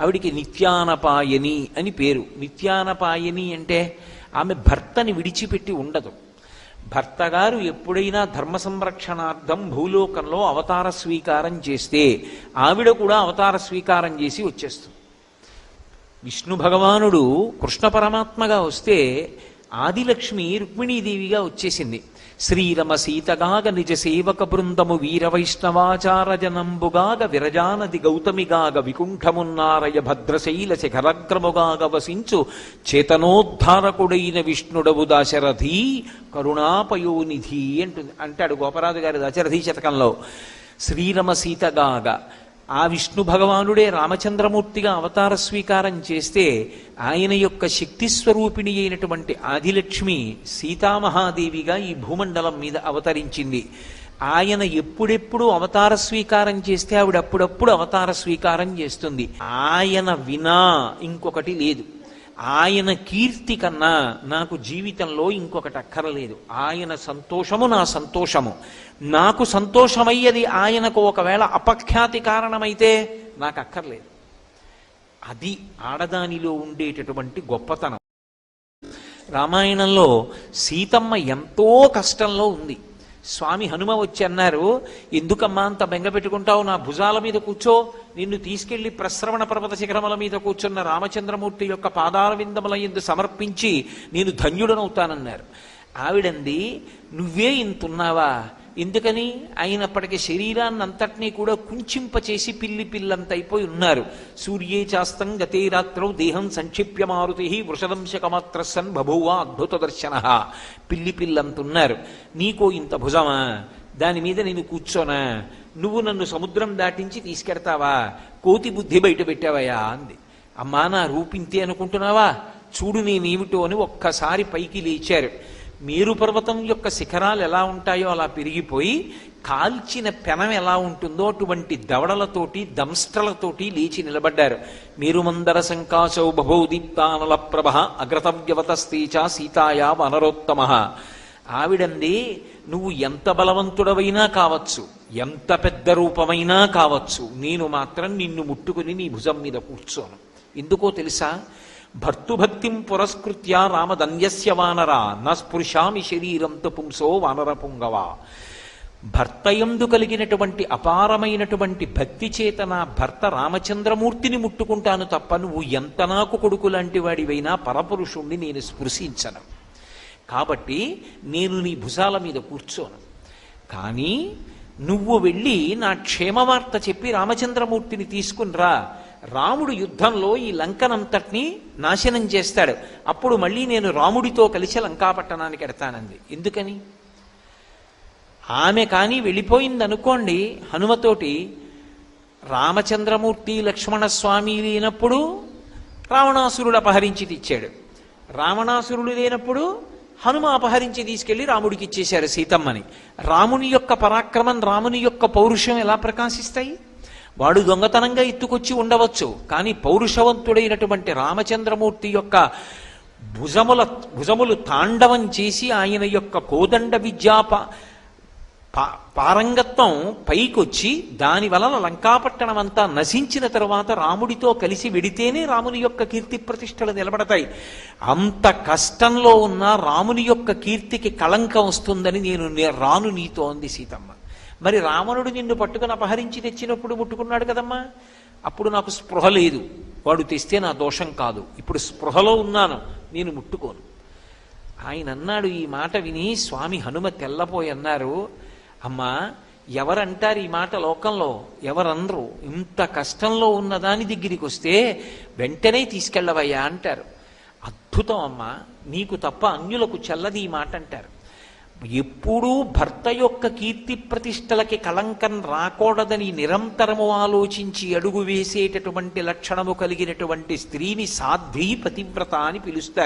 ఆవిడికి నిత్యానపాయని అని పేరు. నిత్యానపాయని అంటే ఆమె భర్తని విడిచిపెట్టి ఉండదు. భర్తగారు ఎప్పుడైనా ధర్మ సంరక్షణార్థం భూలోకంలో అవతార స్వీకారం చేస్తే ఆవిడ కూడా అవతార స్వీకారం చేసి వచ్చేస్తుంది. విష్ణు భగవానుడు కృష్ణ పరమాత్మగా వస్తే ఆదిలక్ష్మి రుక్మిణీదేవిగా వచ్చేసింది. శ్రీరమ సీతగాగ నిజ సేవక బృందము వీర వైష్ణవాచార జనంబుగాగ విరజానది గౌతమిగాగ వికుంఠమున్నారయ భద్రశైల శిఖరగ్రముగాగ వసించు చేతనోద్ధారకుడైన విష్ణుడవు దాశరథి కరుణాపయోనిధి అంటుంది. అంటాడు గోపరాజు గారి దశరథి శతకంలో. శ్రీరమ సీతగాగ ఆ విష్ణు భగవానుడే రామచంద్రమూర్తిగా అవతార స్వీకారం చేస్తే ఆయన యొక్క శక్తి స్వరూపిణి అయినటువంటి ఆదిలక్ష్మి సీతామహాదేవిగా ఈ భూమండలం మీద అవతరించింది. ఆయన ఎప్పుడెప్పుడు అవతార స్వీకారం చేస్తే ఆవిడ అప్పుడప్పుడు అవతార స్వీకారం చేస్తుంది. ఆయన వినా ఇంకొకటి లేదు. ఆయన కీర్తి కన్నా నాకు జీవితంలో ఇంకొకటి అక్కరలేదు. ఆయన సంతోషము నా సంతోషము. నాకు సంతోషమయ్యేది ఆయనకు ఒకవేళ అపఖ్యాతి కారణమైతే నాకు అక్కర్లేదు. అది ఆడదానిలో ఉండేటటువంటి గొప్పతనం. రామాయణంలో సీతమ్మ ఎంతో కష్టంలో ఉంది. స్వామి హనుమ వచ్చి అన్నారు ఎందుకమ్మా అంత బెంగ పెట్టుకుంటావు? నా భుజాల మీద కూర్చో. నిన్ను తీసుకెళ్ళి ప్రశ్రవణ పర్వత శిఖరముల మీద కూర్చున్న రామచంద్రమూర్తి యొక్క పాదాల విందముల ఎందు సమర్పించి నేను ధన్యుడనవుతానన్నారు. ఆవిడంది నువ్వే ఇంతున్నావా ఎందుకని? అయినప్పటికీ శరీరాన్ని అంతటినీ కూడా కుంచింపచేసి పిల్లి పిల్లంత అయిపోయి ఉన్నారు. సూర్యే చాస్తం గతే రాత్రౌ దేహం సంక్షిప్య మారుతి వృషదంశకమాత్ర సన్ బభూవ అద్భుత దర్శన పిల్లి పిల్లంత ఉన్నారు నీకో ఇంత భుజమా? దాని మీద నేను కూర్చోనా? నువ్వు నన్ను సముద్రం దాటించి తీసుకెడతావా? కోతి బుద్ధి బయట పెట్టావయా? అంది. అమ్మా నా రూపింతే అనుకుంటున్నావా? చూడు నేనేమిటో అని ఒక్కసారి పైకి లేచారు. మేరు పర్వతం యొక్క శిఖరాలు ఎలా ఉంటాయో అలా పెరిగిపోయి కాల్చిన పెనం ఎలా ఉంటుందో అటువంటి దవడలతోటి దంస్ట్రలతోటి లేచి నిలబడ్డారు. మేరుమందర శంకాశౌ బభౌ దీప్తానల ప్రభ అగ్రతవ్యవతస్తేచ సీతాయా వనరోత్తమ. ఆవిడంది నువ్వు ఎంత బలవంతుడవైనా కావచ్చు ఎంత పెద్ద రూపమైనా కావచ్చు నేను మాత్రం నిన్ను ముట్టుకుని నీ భుజం మీద కూర్చోను. ఎందుకో తెలుసా? భర్తుభక్తిం పురస్కృత్య రామదన్యస్య వానర. న స్పృశామి శరీరంతో పుంసో వానర పుంగవా. భర్తయందు కలిగినటువంటి అపారమైనటువంటి భక్తి చేత నా భర్త రామచంద్రమూర్తిని ముట్టుకుంటాను తప్ప నువ్వు ఎంత నాకు కొడుకు లాంటి వాడివైనా పరపురుషుణ్ణి నేను స్పృశించను. కాబట్టి నేను నీ భుజాల మీద కూర్చోను. కానీ నువ్వు వెళ్ళి నా క్షేమవార్త చెప్పి రామచంద్రమూర్తిని తీసుకునిరా రాముడు యుద్ధంలో ఈ లంకనంతటిని నాశనం చేస్తాడు. అప్పుడు మళ్ళీ నేను రాముడితో కలిసి లంకాపట్టణానికి ఎడతానంది. ఎందుకని? ఆమె కానీ వెళ్ళిపోయింది అనుకోండి హనుమతోటి రామచంద్రమూర్తి లక్ష్మణస్వామి లేనప్పుడు రావణాసురుడు అపహరించి తెచ్చాడు. రావణాసురుడు లేనప్పుడు హనుమ అపహరించి తీసుకెళ్ళి రాముడికి ఇచ్చేశారు సీతమ్మని. రాముని యొక్క పరాక్రమం రాముని యొక్క పౌరుషం ఎలా ప్రకాశిస్తాయి? వాడు దొంగతనంగా ఎత్తుకొచ్చి ఉండవచ్చు కానీ పౌరుషవంతుడైనటువంటి రామచంద్రమూర్తి యొక్క భుజముల భుజములు తాండవం చేసి ఆయన యొక్క కోదండ విద్యా పారంగత్వం పైకొచ్చి దాని వలన లంకాపట్టణం అంతా నశించిన తరువాత రాముడితో కలిసి వెడితేనే రాముని యొక్క కీర్తి ప్రతిష్టలు నిలబడతాయి. అంత కష్టంలో ఉన్న రాముని యొక్క కీర్తికి కళంకం వస్తుందని నేను నే- రాను నీతో అంది సీతమ్మ. మరి రావణుడు నిన్ను పట్టుకుని అపహరించి తెచ్చినప్పుడు ముట్టుకున్నాడు కదమ్మా? అప్పుడు నాకు స్పృహ లేదు. వాడు తెస్తే నా దోషం కాదు. ఇప్పుడు స్పృహలో ఉన్నాను. నేను ముట్టుకోను. ఆయన అన్నాడు ఈ మాట విని స్వామి హనుమ తెల్లపోయి అన్నారు అమ్మా ఎవరంటారు ఈ మాట లోకంలో? ఎవరందరూ? ఇంత కష్టంలో ఉన్న దాని దగ్గరికి వస్తే వెంటనే తీసుకెళ్ళవయ్యా అంటారు. అద్భుతం అమ్మా. నీకు తప్ప అన్యులకు చెల్లది ఈ మాట అంటారు. ఎప్పుడూ భర్త యొక్క కీర్తి ప్రతిష్టలకి కలంకం రాకూడదని నిరంతరము ఆలోచించి అడుగు వేసేటటువంటి లక్షణము కలిగినటువంటి స్త్రీని సాధ్వీ పతివ్రత అని పిలుస్తారు.